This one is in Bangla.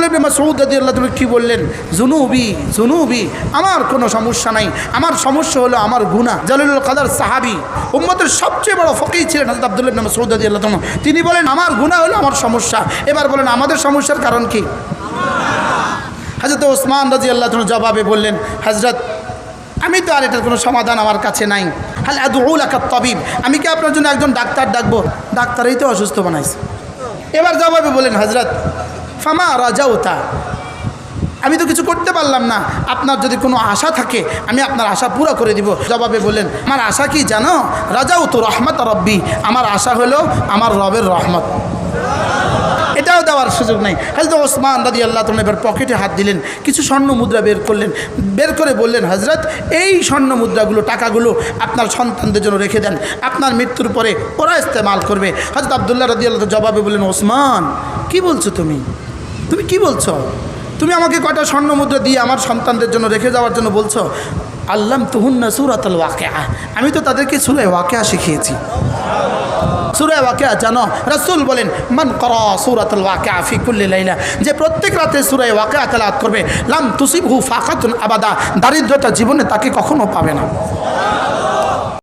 আব্দুল ইবনে মাসউদ রাদিয়াল্লাহু তাআলা কি বললেন? জুনুবি জুনুবি, আমার কোনো সমস্যা নাই। আমার সমস্যা হলো আমার গুনাহ। জালিলুল কাদার সাহাবী উম্মতের সবচেয়ে বড় ফকিহ ছিলেন হযরত আব্দুল ইবনে মাসউদ রাদিয়াল্লাহু তাআলা তিনি বলেন, আমার গুনাহ হলো আমার সমস্যা। এবার বলেন, আমাদের সমস্যার কারণ কি? হজরত ওসমান রাজি আল্লাহ জবাবে বললেন হজরত আমি তো আর এটার কোনো সমাধান আমার কাছে নাই। হাল আকাত তবিব আমি কি আপনার জন্য একজন ডাক্তার ডাকবো? ডাক্তারই তো অসুস্থ বানাইছে। এবার জবাবে বলেন হজরত ফামা রাজাউতা, আমি তো কিছু করতে পারলাম না। আপনার যদি কোনো আশা থাকে, আমি আপনার আশা পুরো করে দিব। জবাবে বলেন, আমার আশা কি জানো? রাজাও তো রহমত রব্বি, আমার আশা হলো আমার রবের রহমত। এটাও দেওয়ার সুযোগ নাই। হজরত ওসমান রাজি আল্লাহ এবার পকেটে হাত দিলেন, কিছু স্বর্ণ মুদ্রা বের করলেন, বের করে বললেন হজরত এই স্বর্ণ মুদ্রাগুলো, টাকাগুলো আপনার সন্তানদের জন্য রেখে দেন। আপনার মৃত্যুর পরে ওরা ইস্তেমাল করবে। হজরত আবদুল্লাহ রাজি আল্লাহ জবাবে বললেন, ওসমান, কি বলছো তুমি? তুমি কি বলছো? তুমি আমাকে কয়টা স্বর্ণ মুদ্রা দিয়ে আমার সন্তানদের জন্য রেখে যাওয়ার জন্য বলছো? আল্লাম তুহুন্না সুরাতাল ওয়াকেয়া আমি তো তাদেরকে সুরে ওয়াকেয়া শিখিয়েছি। সুরায় ওয়াকিয়া জানো? রসুল বলেন, মান করা সুরাতুল ওয়াকিয়া ফি কুল্লি লাইলা যে প্রত্যেক রাতে সুরায় ওয়াকিয়া তালাত করবে, লাম তুসিবহু ফাকাতুন আবাদা দারিদ্রতা জীবনে তাকে কখনো পাবে না।